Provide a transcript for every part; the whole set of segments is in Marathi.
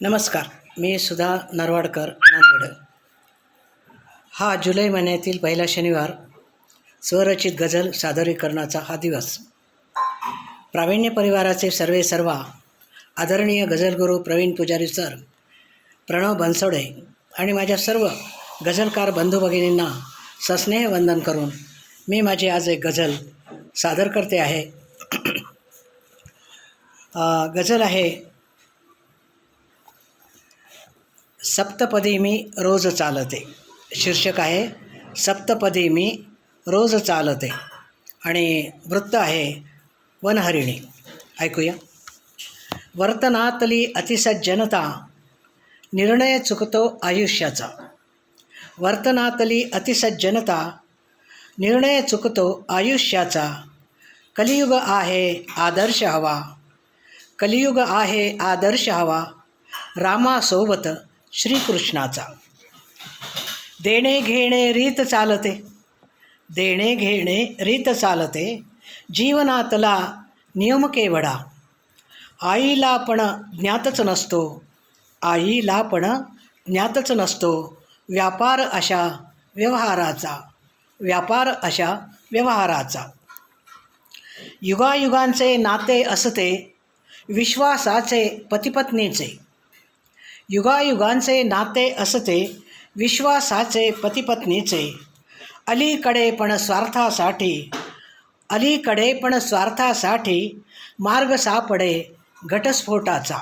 नमस्कार मी सुधा नरवाडकर नांदेड. हा जुलै महिन्यातील पहिला शनिवार स्वरचित गझल सादरीकरणाचा हा दिवस. प्रावीण्य परिवाराचे सर्वे सर्वा आदरणीय गझलगुरू प्रवीण पुजारी सर प्रणव बनसोडे आणि माझ्या सर्व गझलकार बंधू भगिनींना सस्नेह वंदन करून मी माझी आज एक गझल सादर करते आहे. गझल आहे सप्तपदी मी रोज चालते. शीर्षक आहे सप्तपदी मी रोज चालते. आणि वृत्त आहे वनहरिणी. ऐकूया. वर्तनातली अतिसज्जनता निर्णय चुकतो आयुष्याचा. वर्तनातली अतिसज्जनता निर्णय चुकतो आयुष्याचा. कलियुग आहे आदर्श हवा. कलियुग आहे आदर्श हवा. रामासोबत श्रीकृष्णाचा. देणे घेणे रीत चालते. देणे घेणे रीत चालते. जीवनातला नियम केवढा? आईला पण ज्ञातच नसतो. आईला पण ज्ञातच नसतो. व्यापार अशा व्यवहाराचा. व्यापार अशा व्यवहाराचा. युगायुगांचे नाते असते. विश्वासाचे पतिपत्नीचे. युगायुगांचे नाते असते विश्वासाचे पतिपत्नीचे. अलीकडे पण स्वार्थासाठी अलीकडे पण स्वार्थासाठी मार्ग सापडे घटस्फोटाचा.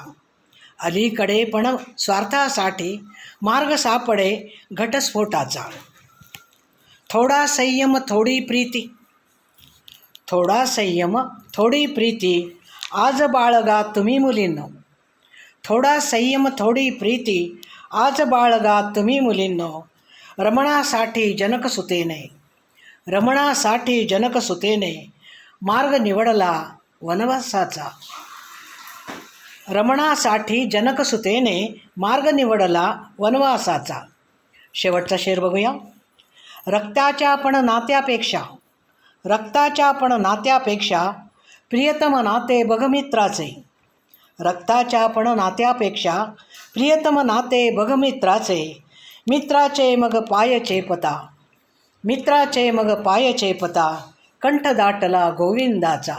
अलीकडे पण स्वार्थासाठी मार्ग सापडे घटस्फोटाचा. थोडा संयम थोडी प्रीती. थोडा संयम थोडी प्रीती. आज बाळगा तुम्ही मुलींनो. थोडा संयम थोडी प्रीती आज बाळगा तुम्ही मुलींनो. रमणासाठी जनकसुतेने रमणासाठी जनकसुतेने मार्ग निवडला वनवासाचा. रमणासाठी जनकसुतेने मार्ग निवडला वनवासाचा. शेवटचा शेर बघूया. रक्ताच्या पण नात्यापेक्षा रक्ताच्या पण नात्यापेक्षा प्रियतम नाते बघमित्राचे. रक्ताच्या पण नात्यापेक्षा प्रियतम नाते बघमित्राचे मित्राचे मग पायचे पता. मित्राचे मग पायचे पता. कंठ दाटला गोविंदाचा.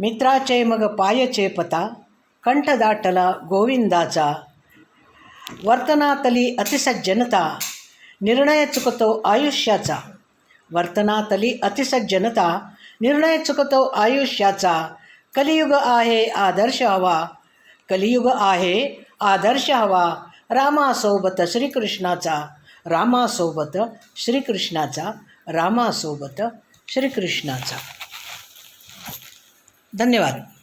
मित्राचे मग पायचे पता. कंठ दाटला गोविंदाचा. वर्तनातली अतिसज्जनता. निर्णय चुकतो आयुष्याचा. वर्तनातली अतिसज्जनता. निर्णय चुकतो आयुष्याचा. कलियुग आहे आदर्श हवा. कलियुग आहे आदर्श हवा. रामासोबत श्रीकृष्णाचा रामासोबत श्रीकृष्णाचा रामासोबत श्रीकृष्णाचा. धन्यवाद.